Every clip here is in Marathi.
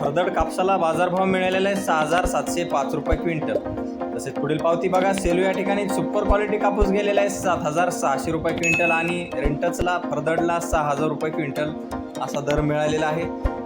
फरदड कापसाला बाजारभाव मिळालेला आहे सहा हजार सातशे पाच रुपये क्विंटल. तसेच पुढील पावती बघा सेलू या ठिकाणी सुपर क्वालिटी कापूस गेलेला आहे सात हजार सहाशे रुपये क्विंटल आणि रेंटचला फरदडला सहा हजार रुपये क्विंटल असा दर मिळालेला आहे.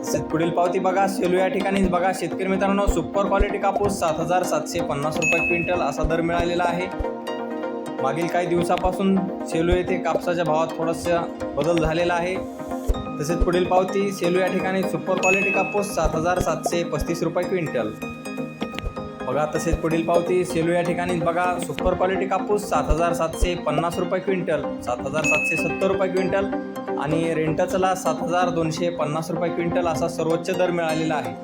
तसेच पुढील पावती बघा सेलू या ठिकाणीच बघा शेतकरी मित्रांनो सुपर क्वालिटी कापूस सात हजार सातशे पन्नास रुपये क्विंटल असा दर मिळालेला आहे. मागील काही दिवसापासून सेलू येथे कापसाच्या भावात थोडासा बदल झालेला आहे. तसेच पुढील पावती सेलू या ठिकाणी सुपर क्वालिटी कापूस सात हजार सातशे पस्तीस रुपये क्विंटल. बघा तसेच पुढील पावती सेलू या ठिकाणी बघा सुपर क्वालिटी कापूस सात हजार सातशे पन्नास रुपये क्विंटल सात हजार सातशे सत्तर रुपये क्विंटल आणि रेंटचला सात हजार दोनशे पन्नास रुपये क्विंटल असा सर्वोच्च दर मिळालेला आहे.